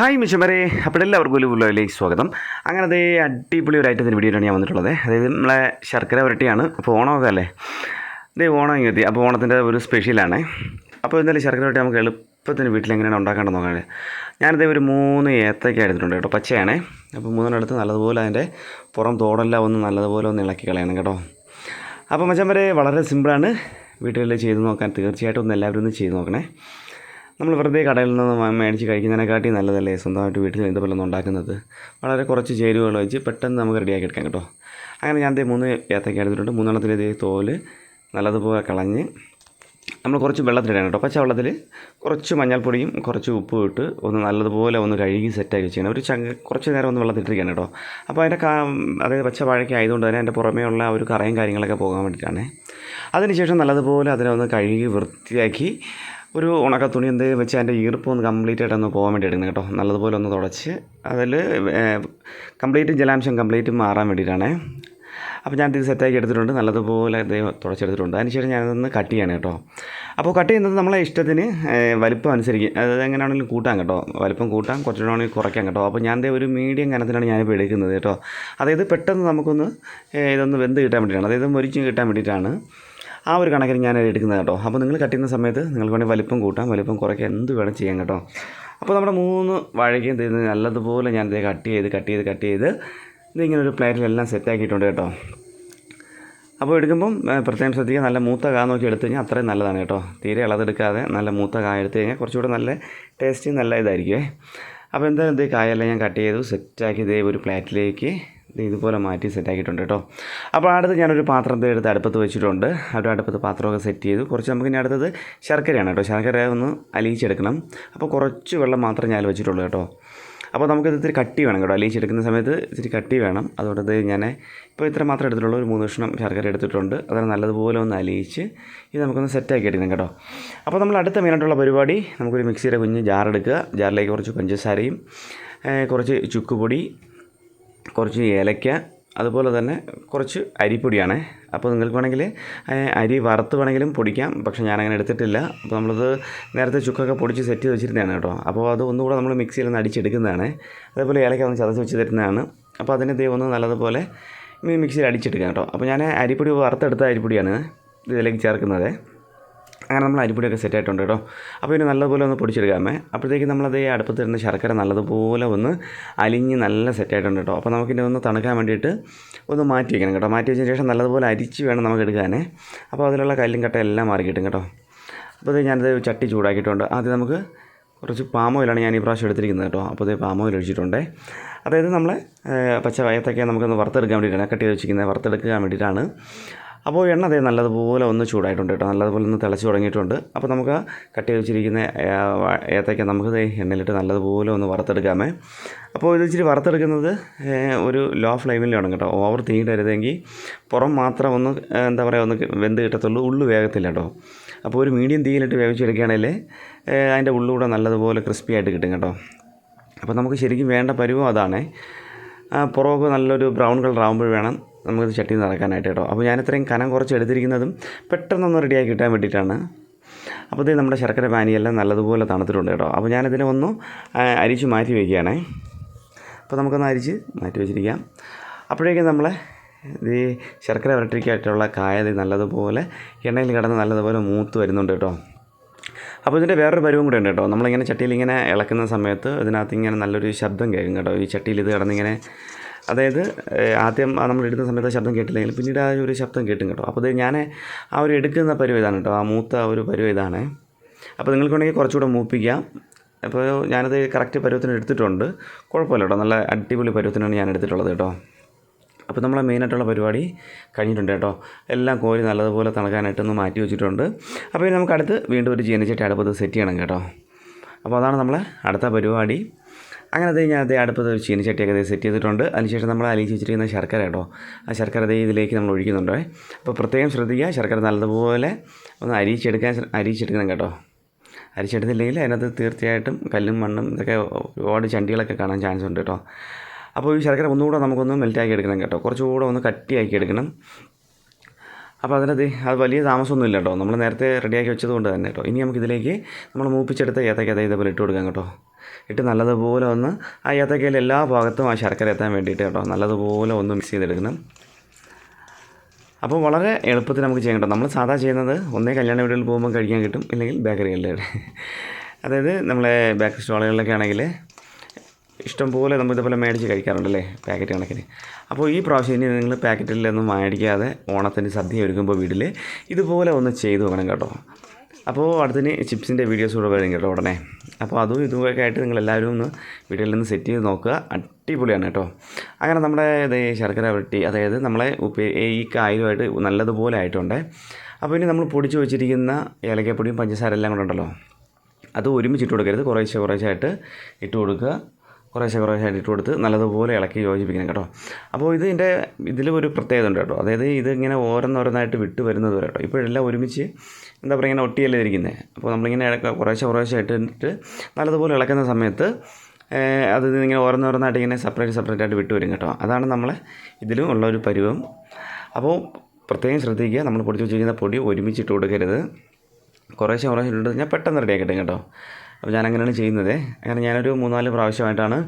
Hi മിഷമരെ അപ്പോൾ എല്ലാവർക്കും ഒരു പുള്ളിലേക്ക് സ്വാഗതം. അങ്ങനെ അതേ അടിപൊളി ഒരു ഐറ്റത്തിന്റെ വീഡിയോയിലാണ് ഞാൻ വന്നിട്ടുള്ളത്. അതായത് നമ്മളെ ശർക്കര പുരട്ടിയാണ്. അപ്പോൾ ഓണമൊക്കെ അല്ലേ? ഇതേ ഓണം ഇങ്ങനെ എത്തി. അപ്പോൾ ഓണത്തിന്റെ ഒരു സ്പെഷ്യലാണ്. അപ്പോൾ എന്തായാലും ശർക്കര പുരട്ടി നമുക്ക് എളുപ്പത്തിന് വീട്ടിൽ എങ്ങനെയാണ് ഉണ്ടാക്കേണ്ടത് നോക്കാൻ ഞാനിതേ ഒരു മൂന്ന് ഏത്തയ്ക്ക് എടുത്തിട്ടുണ്ട് കേട്ടോ. പച്ചയാണ്. അപ്പോൾ മൂന്നെണ്ണം എടുത്ത് നല്ലതുപോലെ അതിന്റെ പുറം തോടെല്ലാം ഒന്ന് നല്ലതുപോലെ ഒന്ന് ഇളക്കി കളയണം കേട്ടോ. അപ്പോൾ മച്ചാൻ വരെ വളരെ സിമ്പിളാണ്. വീട്ടിൽ ചെയ്ത് നോക്കാൻ തീർച്ചയായിട്ടും ഒന്ന് എല്ലാവരും ഒന്ന് ചെയ്ത് നോക്കണേ. നമ്മൾ വെറുതെ കടയിൽ നിന്ന് മേടിച്ച് കഴിക്കുന്നതിനെക്കാട്ടി നല്ലതല്ലേ സ്വന്തമായിട്ട് വീട്ടിൽ ഇതുപോലെ ഒന്ന് ഉണ്ടാക്കുന്നത്? വളരെ കുറച്ച് ചേരുവകൾ വെച്ച് പെട്ടെന്ന് നമുക്ക് റെഡിയാക്കി എടുക്കാം കേട്ടോ. അങ്ങനെ ഞാൻ ദേ മൂന്ന് ഏത്തക്ക എടുത്തിട്ടുണ്ട്. മൂന്നെണ്ണത്തിൽ ഇതേ തോൽ നല്ലതുപോലെ കളഞ്ഞ് നമ്മൾ കുറച്ച് വെള്ളത്തിലിടണം കേട്ടോ. പച്ച വെള്ളത്തിൽ കുറച്ച് മഞ്ഞൾപ്പൊടിയും കുറച്ച് ഉപ്പും ഇട്ട് ഒന്ന് നല്ലതുപോലെ ഒന്ന് കഴുകി സെറ്റാക്കി വെച്ചിരിക്കണം ഒരു ചങ്ങ കുറച്ച് നേരം ഒന്ന് വെള്ളത്തിലിട്ടിരിക്കണം കേട്ടോ. അപ്പോൾ അതിന്റെ കാ അതായത് പച്ച വാഴയ്ക്ക് ആയതുകൊണ്ട് തന്നെ അതിന്റെ പുറമേ ഉള്ള ഒരു കറയും കാര്യങ്ങളൊക്കെ പോകാൻ വേണ്ടിയിട്ടാണ്. അതിനുശേഷം നല്ലതുപോലെ അതിനെ ഒന്ന് കഴുകി വൃത്തിയാക്കി ഒരു ഉണക്ക തുണി എന്ത് വെച്ച് അതിന്റെ ഈർപ്പം ഒന്ന് കംപ്ലീറ്റ് ആയിട്ട് ഒന്ന് പോകാൻ വേണ്ടി എടുക്കുന്നത് കേട്ടോ. നല്ലതുപോലെ ഒന്ന് തുടച്ച് അതിൽ കംപ്ലീറ്റ് ജലാംശം കംപ്ലീറ്റ് മാറാൻ വേണ്ടിയിട്ടാണ്. അപ്പോൾ ഞാൻ സെറ്റാക്കി എടുത്തിട്ടുണ്ട്. നല്ലതുപോലെ ഇത് തുടച്ചെടുത്തിട്ടുണ്ട്. അതിനുശേഷം ഞാനതൊന്ന് കട്ട് ചെയ്യണം കേട്ടോ. അപ്പോൾ കട്ട് ചെയ്യുന്നത് നമ്മളെ ഇഷ്ടത്തിന് വലിപ്പം അനുസരിക്കും അത് എങ്ങനെയാണെങ്കിലും കൂട്ടാം കേട്ടോ. വലിപ്പം കൂട്ടാം കുറച്ചുകൂടെ കുറയ്ക്കാം കേട്ടോ. അപ്പോൾ ഞാൻ ഒരു മീഡിയം കനത്തിലാണ് ഞാനിപ്പോൾ എടുക്കുന്നത് കേട്ടോ. അതായത് പെട്ടെന്ന് നമുക്കൊന്ന് ഇതൊന്ന് വെന്ത് കിട്ടാൻ വേണ്ടിയിട്ടാണ്. അതായത് മൊരിച്ച് കിട്ടാൻ വേണ്ടിയിട്ടാണ്. ആ ഒരു കണക്കിന് ഞാൻ എടുക്കുന്നത് കേട്ടോ. അപ്പോൾ നിങ്ങൾ കട്ട് ചെയ്യുന്ന സമയത്ത് നിങ്ങൾക്ക് വേണമെങ്കിൽ വലിപ്പം കൂട്ടാം. വലിപ്പം കുറയ്ക്കാം എന്ത് വേണം ചെയ്യാം കേട്ടോ. അപ്പോൾ നമ്മുടെ മൂന്ന് വാഴയ്ക്കും തരുന്നത് നല്ലതുപോലെ ഞാൻ ഇത് കട്ട് ചെയ്ത് കട്ട് ചെയ്ത് കട്ട് ചെയ്ത് ഇതിങ്ങനെ ഒരു പ്ലേറ്റിലെല്ലാം സെറ്റാക്കിയിട്ടുണ്ട് കേട്ടോ. അപ്പോൾ എടുക്കുമ്പം പ്രത്യേകം ശ്രദ്ധിക്കുക. നല്ല മൂത്ത കാ നോക്കി എടുത്തു കഴിഞ്ഞാൽ അത്രയും നല്ലതാണ് കേട്ടോ. തീരെ ഇളതെടുക്കാതെ നല്ല മൂത്ത കാ എടുത്തു കഴിഞ്ഞാൽ കുറച്ചുകൂടെ നല്ല ടേസ്റ്റ് നല്ല ഇതായിരിക്കുമേ അപ്പോൾ എന്തായാലും ഇത് കായെല്ലാം ഞാൻ കട്ട് ചെയ്തു സെറ്റാക്കി ഇതേ ഒരു പ്ലേറ്റിലേക്ക് ഇതുപോലെ മാറ്റി സെറ്റ് ആക്കിയിട്ടുണ്ട് കേട്ടോ അപ്പോൾ അടുത്ത് ഞാനൊരു പാത്രം എടുത്ത് അടുപ്പത്ത് വെച്ചിട്ടുണ്ട്. അവിടെ അടുപ്പത്ത് പാത്രമൊക്കെ സെറ്റ് ചെയ്തു. കുറച്ച് നമുക്ക് ഇനി അടുത്തത് ശർക്കരയാണ് കേട്ടോ ശർക്കര ഒന്ന് അലിയിച്ചെടുക്കണം. അപ്പോൾ കുറച്ച് വെള്ളം മാത്രമേ ഞാൻ വെച്ചിട്ടുള്ളൂ കേട്ടോ അപ്പോൾ നമുക്കിത് ഇത്തിരി കട്ടി വേണം കേട്ടോ. അലിയിച്ചെടുക്കുന്ന സമയത്ത് ഇത്തിരി കട്ടി വേണം. അതുകൊണ്ട് ഞാൻ ഇപ്പോൾ ഇത്ര മാത്രം എടുത്തിട്ടുള്ളൂ. ഒരു മൂന്ന് കഷ്ണം ശർക്കര എടുത്തിട്ടുണ്ട്. അതാണ് നല്ലതുപോലെ ഒന്ന് അലിയിച്ച് ഇത് നമുക്കൊന്ന് സെറ്റാക്കി എടുക്കണം കേട്ടോ. അപ്പോൾ നമ്മൾ അടുത്ത മെയിനായിട്ടുള്ള പരിപാടി നമുക്കൊരു മിക്സിയുടെ കുഞ്ഞ് ജാർ എടുക്കുക ജാറിലേക്ക് കുറച്ച് പഞ്ചസാരയും കുറച്ച് ചുക്കുപൊടി കുറച്ച് ഏലക്ക അതുപോലെ തന്നെ കുറച്ച് അരിപ്പൊടിയാണ്. അപ്പോൾ നിങ്ങൾക്ക് വേണമെങ്കിൽ അരി വറുത്ത് വേണമെങ്കിലും പൊടിക്കാം. പക്ഷേ ഞാനങ്ങനെ എടുത്തിട്ടില്ല. അപ്പോൾ നമ്മളത് നേരത്തെ ചുക്കൊക്കെ പൊടിച്ച് സെറ്റ് ചെയ്ത് വെച്ചിരുന്നതാണ് കേട്ടോ. അപ്പോൾ അത് ഒന്നുകൂടെ നമ്മൾ മിക്സിയിൽ ഒന്ന് അടിച്ചെടുക്കുന്നതാണ്. അതേപോലെ ഏലക്ക ഒന്ന് ചതച്ച് വെച്ച് തരുന്നതാണ് അപ്പോൾ അതിനെ ദൈവം ഒന്ന് നല്ലതുപോലെ മിക്സിയിൽ അടിച്ചെടുക്കാം കേട്ടോ. അപ്പോൾ ഞാൻ അരിപ്പൊടി വറുത്തെടുത്ത അരിപ്പൊടിയാണ് ഇതിലേക്ക് ചേർക്കുന്നത്. അങ്ങനെ നമ്മൾ അരിപ്പൊടിയൊക്കെ സെറ്റ് ആയിട്ടുണ്ട് കേട്ടോ. അപ്പോൾ ഇനി നല്ലതുപോലെ ഒന്ന് പൊടിച്ചെടുക്കാമേ. അപ്പോഴത്തേക്ക് നമ്മളത് ഈ അടുപ്പത്ത് ഇരുന്ന ശർക്കര നല്ലതുപോലെ ഒന്ന് അലിഞ്ഞ് നല്ല സെറ്റ് ആയിട്ടുണ്ട് കേട്ടോ. അപ്പോൾ നമുക്കിനി ഒന്ന് തണുക്കാൻ വേണ്ടിയിട്ട് ഒന്ന് മാറ്റി വയ്ക്കണം കേട്ടോ. മാറ്റി വെച്ചതിന് ശേഷം നല്ലതുപോലെ അരിച്ച് വേണം നമുക്ക് എടുക്കാനേ. അപ്പോൾ അതിലുള്ള കല്ലും കട്ട എല്ലാം മാറി കിട്ടും. കേട്ടോ അപ്പോൾ ഇത് ഞാനത് ചട്ടി ചൂടാക്കിയിട്ടുണ്ട്. ആദ്യം നമുക്ക് കുറച്ച് പാം ഓയിലാണ് ഞാൻ ഈ പ്രാവശ്യം എടുത്തിരിക്കുന്നത് കേട്ടോ. അപ്പോൾ ഇത് പാം ഓയിൽ ഒഴിച്ചിട്ടുണ്ട്. അതായത് നമ്മളെ പച്ച വയത്തൊക്കെ നമുക്കൊന്ന് വറുത്തെടുക്കാൻ വേണ്ടിയിട്ടാണ് കട്ട് ചെയ്ത് വെച്ചിരിക്കുന്നത് വറുത്തെടുക്കാൻ വേണ്ടിയിട്ടാണ്. അപ്പോൾ എണ്ണ അതേ നല്ലതുപോലെ ഒന്ന് ചൂടായിട്ടുണ്ട് കേട്ടോ. നല്ലതുപോലെ ഒന്ന് തിളച്ച് തുടങ്ങിയിട്ടുണ്ട്. അപ്പോൾ നമുക്ക് കട്ടി വെച്ചിരിക്കുന്ന ഏത്തയ്ക്ക നമുക്ക് എണ്ണയിലിട്ട് നല്ലതുപോലെ ഒന്ന് വറുത്തെടുക്കാമേ. അപ്പോൾ ഇത് ഇച്ചിരി വറുത്തെടുക്കുന്നത് ഒരു ലോ ഫ്ലെയിമിൽ വേണം കേട്ടോ. ഓവർ തീയിടരുതെങ്കിൽ പുറം മാത്രം ഒന്ന് എന്താ പറയുക ഒന്ന് വെന്ത് കിട്ടത്തുള്ളൂ. ഉള്ളു വേഗത്തില്ല കേട്ടോ. അപ്പോൾ ഒരു മീഡിയം തീയിലിട്ട് വേവിച്ചെടുക്കുകയാണെങ്കിൽ അതിന്റെ ഉള്ളുകൂടെ നല്ലതുപോലെ ക്രിസ്പി ആയിട്ട് കിട്ടും കേട്ടോ. അപ്പോൾ നമുക്ക് ശരിക്കും വേണ്ട പരുവം അതാണ്. പുറമൊക്കെ നല്ലൊരു ബ്രൗൺ കളർ ആകുമ്പോൾ വേണം. നമുക്കിത് ചട്ടി നിറക്കാനായിട്ട് കേട്ടോ. അപ്പോൾ ഞാൻ ഇത്രയും കനം കുറച്ച് എടുത്തിരിക്കുന്നതും പെട്ടെന്നൊന്ന് റെഡിയായി കിട്ടാൻ വേണ്ടിയിട്ടാണ്. അപ്പോൾ ഇത് നമ്മുടെ ശർക്കര പാനിയെല്ലാം നല്ലതുപോലെ തണുത്തിട്ടുണ്ട് കേട്ടോ. അപ്പോൾ ഞാനിതിനെ ഒന്ന് അരിച്ച് മാറ്റി വയ്ക്കുകയാണേ അപ്പോൾ നമുക്കൊന്ന് അരിച്ച് മാറ്റി വെച്ചിരിക്കാം. അപ്പോഴേക്കും നമ്മൾ ഈ ശർക്കര വരട്ടിക്കായിട്ടുള്ള കായ ദേ നല്ലതുപോലെ എണ്ണയിൽ കിടന്ന് നല്ലതുപോലെ മൂത്ത് വരുന്നുണ്ട് കേട്ടോ. അപ്പോൾ ഇതിന്റെ വേറൊരു പരുവം കൂടെ ഉണ്ട് കേട്ടോ. നമ്മളിങ്ങനെ ചട്ടിയിൽ ഇങ്ങനെ ഇളക്കുന്ന സമയത്ത് ഇതിനകത്ത് ഇങ്ങനെ നല്ലൊരു ശബ്ദം കേൾക്കും കേട്ടോ. ഈ ചട്ടിയിൽ ഇത് കിടന്നിങ്ങനെ അതായത് ആദ്യം നമ്മൾ എടുക്കുന്ന സമയത്ത് ശബ്ദം കേട്ടില്ലെങ്കിൽ പിന്നീട് ആ ഒരു ശബ്ദം കേട്ടും കേട്ടോ. അപ്പോൾ ഞാൻ ആ ഒരു എടുക്കുന്ന പരുവ ഇതാണ് കേട്ടോ ആ മൂത്ത ഒരു പരുവ ഇതാണ്. അപ്പോൾ നിങ്ങൾക്കുണ്ടെങ്കിൽ കുറച്ചുകൂടെ മൂപ്പിക്കാം. അപ്പോൾ ഞാനത് കറക്റ്റ് പരുവത്തിന് എടുത്തിട്ടുണ്ട്. കുഴപ്പമില്ല കേട്ടോ നല്ല അടിപൊളി പരുവത്തിനാണ് ഞാൻ എടുത്തിട്ടുള്ളത് കേട്ടോ. അപ്പോൾ നമ്മളെ മെയിനായിട്ടുള്ള പരിപാടി കഴിഞ്ഞിട്ടുണ്ട് കേട്ടോ. എല്ലാം കോരി നല്ലതുപോലെ തണുക്കാനായിട്ടൊന്ന് മാറ്റി വെച്ചിട്ടുണ്ട്. അപ്പോൾ ഇനി നമുക്ക് അടുത്ത് വീണ്ടും ഒരു ജീനച്ചേട്ടി അടുപ്പത്ത് സെറ്റ് ചെയ്യണം കേട്ടോ. അപ്പോൾ അതാണ് നമ്മളെ അടുത്ത പരിപാടി. അങ്ങനെ അത് ഞാൻ അത് അടുപ്പത്ത് ഒരു ചീനച്ചട്ടിയൊക്കെ അത് സെറ്റ് ചെയ്തിട്ടുണ്ട്. അതിനുശേഷം നമ്മൾ അലിയിച്ച് വെച്ചിരിക്കുന്ന ശർക്കര കേട്ടോ. ആ ശർക്കര അതേ ഇതിലേക്ക് നമ്മൾ ഒഴിക്കുന്നുണ്ട്. അപ്പോൾ പ്രത്യേകം ശ്രദ്ധിക്കുക ശർക്കര നല്ലതുപോലെ ഒന്ന് അരിയിച്ചെടുക്കാൻ അരിച്ചെടുക്കണം കേട്ടോ. അരിച്ചെടുത്തില്ലെങ്കിൽ അതിനകത്ത് തീർച്ചയായിട്ടും കല്ലും മണ്ണും ഇതൊക്കെ ഒരുപാട് ചണ്ടികളൊക്കെ കാണാൻ ചാൻസ് ഉണ്ട് കേട്ടോ. അപ്പോൾ ഈ ശർക്കര ഒന്നുകൂടെ നമുക്കൊന്ന് മെൽറ്റാക്കി എടുക്കണം കേട്ടോ. കുറച്ചുകൂടെ ഒന്ന് കട്ടിയാക്കി എടുക്കണം. അപ്പോൾ അതിനകത്ത് അത് വലിയ താമസമൊന്നും ഇല്ല കേട്ടോ. നമ്മൾ നേരത്തെ റെഡിയാക്കി വെച്ചത് കൊണ്ട് തന്നെ കേട്ടോ. ഇനി നമുക്കിതിലേക്ക് നമ്മൾ മൂപ്പിച്ചെടുത്ത ഏതൊക്കെ അതേ ഇതേപോലെ ഇട്ട് കൊടുക്കാം കേട്ടോ. ഇട്ട് നല്ലതുപോലെ ഒന്ന് ആ ഏത്തക്കയിൽ എല്ലാ ഭാഗത്തും ആ ശർക്കര എത്താൻ വേണ്ടിയിട്ട് കേട്ടോ നല്ലതുപോലെ ഒന്ന് മിക്സ് ചെയ്തെടുക്കണം. അപ്പോൾ വളരെ എളുപ്പത്തിൽ നമുക്ക് ചെയ്യാൻ കിട്ടും നമ്മൾ സാധാ ചെയ്യുന്നത് ഒന്നേ കല്യാണ വീടുകളിൽ പോകുമ്പോൾ കഴിക്കാൻ കിട്ടും ഇല്ലെങ്കിൽ ബേക്കറികളിൽ അതായത് നമ്മളെ ബേക്കറി സ്റ്റോളുകളിലൊക്കെ ആണെങ്കിൽ ഇഷ്ടംപോലെ നമ്മൾ ഇതുപോലെ മേടിച്ച് കഴിക്കാറുണ്ടല്ലേ പാക്കറ്റ് കണക്കിന് അപ്പോൾ ഈ പ്രാവശ്യം ഇനി നിങ്ങൾ പാക്കറ്റിലൊന്നും മേടിക്കാതെ ഓണത്തിന് സദ്യ ഒരുക്കുമ്പോൾ വീട്ടിൽ ഇതുപോലെ ഒന്ന് ചെയ്തു വെക്കണം കേട്ടോ. അപ്പോൾ അടുത്തിന് ചിപ്സിന്റെ വീഡിയോസ് കൂടെ വരും കേട്ടോ ഉടനെ. അപ്പോൾ അതും ഇതുമൊക്കെ ആയിട്ട് നിങ്ങൾ എല്ലാവരും ഒന്ന് വീഡിയോയിൽ നിന്ന് സെറ്റ് ചെയ്ത് നോക്കുക. അടിപൊളിയാണ് കേട്ടോ. അങ്ങനെ നമ്മുടെ ഇത് ശർക്കര വരട്ടി അതായത് നമ്മളെ ഉപ്പേ ഈ കായലുമായിട്ട് നല്ലതുപോലെ ആയിട്ടുണ്ട്. അപ്പോൾ ഇനി നമ്മൾ പൊടിച്ച് വെച്ചിരിക്കുന്ന ഏലക്കപ്പൊടിയും പഞ്ചസാര എല്ലാം കൂടെ ഉണ്ടല്ലോ. അത് ഒരുമിച്ച് ഇട്ട് കൊടുക്കരുത്. കുറേശ്ശെ കുറേശ്ശെ ആയിട്ട് ഇട്ട് കൊടുക്കുക. കുറേശ്ശെ കുറേശ്ശെ ഇട്ട് കൊടുത്ത് നല്ലതുപോലെ ഇളക്കി യോജിപ്പിക്കണം കേട്ടോ. അപ്പോൾ ഇതിന്റെ ഇതിൽ ഒരു പ്രത്യേകത ഉണ്ട് കേട്ടോ. അതായത് ഇത് ഇങ്ങനെ ഓരോന്നോരോന്നായിട്ട് വിട്ട് വരുന്നത് വരെ കേട്ടോ. ഇപ്പോഴെല്ലാം ഒരുമിച്ച് എന്താ പറയുക ഇങ്ങനെ ഒട്ടിയല്ലേ ഇരിക്കുന്നത് അപ്പോൾ നമ്മളിങ്ങനെ ഇളക്ക കുറേശ്ശെ കുറേശ്ശെ ഇട്ടിട്ട് നല്ലതുപോലെ ഇളക്കുന്ന സമയത്ത് അത് ഇങ്ങനെ ഓരോന്നോരോന്നായിട്ട് ഇങ്ങനെ സെപ്പറേറ്റ് സെപ്പറേറ്റ് ആയിട്ട് വിട്ട് വരും കേട്ടോ. അതാണ് നമ്മളെ ഇതിലും ഉള്ള ഒരു പരുവം. അപ്പോൾ പ്രത്യേകം ശ്രദ്ധിക്കുക. നമ്മൾ പൊടിച്ച് വെച്ചിരിക്കുന്ന പൊടി ഒരുമിച്ചിട്ട് കൊടുക്കരുത്. കുറേശ്ശെ കുറേശ്ശെ ഇട്ടിട്ട് ഞാൻ പെട്ടെന്ന് റെഡിയാക്കി കിട്ടും കേട്ടോ. അപ്പോൾ ഞാൻ അങ്ങനെയാണ് ചെയ്യുന്നത്. അങ്ങനെ ഞാനൊരു മൂന്നാൽ പ്രാവശ്യമായിട്ടാണ്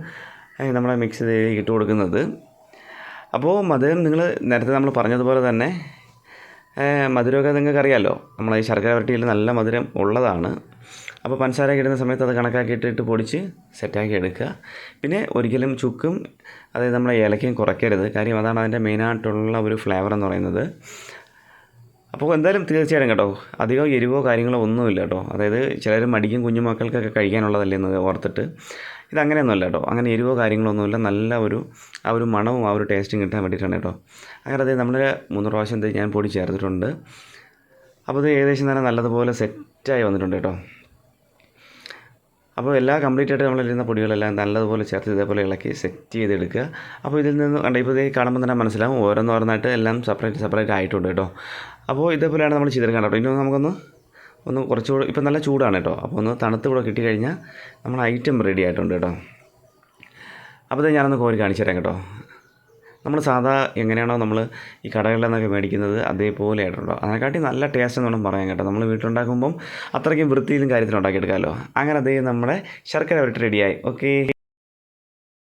നമ്മളെ മിക്സ് ചെയ്ത് ഇട്ട് കൊടുക്കുന്നത്. അപ്പോൾ മധുരം നിങ്ങൾ നേരത്തെ നമ്മൾ പറഞ്ഞതുപോലെ തന്നെ മധുരമൊക്കെ നിങ്ങൾക്ക് അറിയാമല്ലോ നമ്മളെ ഈ ശർക്കര വരട്ടിയിൽ നല്ല മധുരം ഉള്ളതാണ്. അപ്പോൾ പഞ്ചസാര ഇടുന്ന സമയത്ത് അത് കണക്കാക്കിയിട്ടിട്ട് പൊടിച്ച് സെറ്റാക്കി എടുക്കുക. പിന്നെ ഒരിക്കലും ചുക്കും അതായത് നമ്മളെ ഏലക്കയും കുറയ്ക്കരുത്. കാര്യം അതാണ് അതിന്റെ മെയിനായിട്ടുള്ള ഒരു ഫ്ലേവർ എന്ന് പറയുന്നത്. അപ്പോൾ എന്തായാലും തീർച്ചയായിട്ടും കേട്ടോ. അധികം എരിവോ കാര്യങ്ങളോ ഒന്നുമില്ല കേട്ടോ. അതായത് ചിലർ മടിക്കും കുഞ്ഞുമക്കൾക്കൊക്കെ കഴിക്കാനുള്ളതല്ലേ എന്ന് ഓർത്തിട്ട്. ഇതങ്ങനെയൊന്നുമല്ല കേട്ടോ. അങ്ങനെ എരിവോ കാര്യങ്ങളോ ഒന്നുമില്ല നല്ല ഒരു ആ ഒരു മണവും ആ ഒരു ടേസ്റ്റും കിട്ടാൻ വേണ്ടിയിട്ടാണ് കേട്ടോ. അങ്ങനെ അതായത് നമ്മൾ മൂന്ന് പ്രാവശ്യം ഞാൻ പൊടി ചേർത്തിട്ടുണ്ട്. അപ്പോൾ ഇത് ഏകദേശം തന്നെ നല്ലതുപോലെ സെറ്റായി വന്നിട്ടുണ്ട് കേട്ടോ. അപ്പോൾ എല്ലാ കംപ്ലീറ്റ് ആയിട്ട് നമ്മളിരുന്ന പൊടികളെല്ലാം നല്ലതുപോലെ ചേർത്ത് ഇതേപോലെ ഇളക്കി സെറ്റ് ചെയ്തെടുക്കുക. അപ്പോൾ ഇതിൽ നിന്ന് കണ്ട ഇപ്പോൾ ഇത് കാണുമ്പോൾ തന്നെ മനസ്സിലാവും. ഓരോന്നോരോന്നായിട്ട് എല്ലാം സെപ്പറേറ്റ് സെപ്പറേറ്റ് ആയിട്ടുണ്ട് കേട്ടോ. അപ്പോൾ ഇതേപോലെയാണ് നമ്മൾ ചെയ്തെടുക്കാൻ കേട്ടോ. ഇനി നമുക്കൊന്ന് ഒന്ന് കുറച്ചുകൂടെ ഇപ്പം നല്ല ചൂടാണ് കേട്ടോ. അപ്പോൾ ഒന്ന് തണുത്ത് കൂടെ കിട്ടിക്കഴിഞ്ഞാൽ നമ്മൾ ഐറ്റം റെഡി ആയിട്ടുണ്ട് കേട്ടോ. അപ്പോൾ ഞാനൊന്ന് കോരി കാണിച്ചു തരാം കേട്ടോ. നമ്മൾ സാധാ എങ്ങനെയാണോ നമ്മൾ ഈ കടകളിൽ നിന്നൊക്കെ മേടിക്കുന്നത് അതേപോലെ ആയിട്ടുണ്ടോ? അതിനെക്കാട്ടി നല്ല ടേസ്റ്റ് എന്ന് വേണം പറയാൻ കേട്ടോ. നമ്മൾ വീട്ടിലുണ്ടാക്കുമ്പം അത്രയ്ക്കും വൃത്തിയിലും കാര്യത്തിലും ഉണ്ടാക്കിയെടുക്കാമല്ലോ. അങ്ങനെ അതേ നമ്മുടെ ശർക്കര വരട്ടി റെഡിയായി ഓക്കെ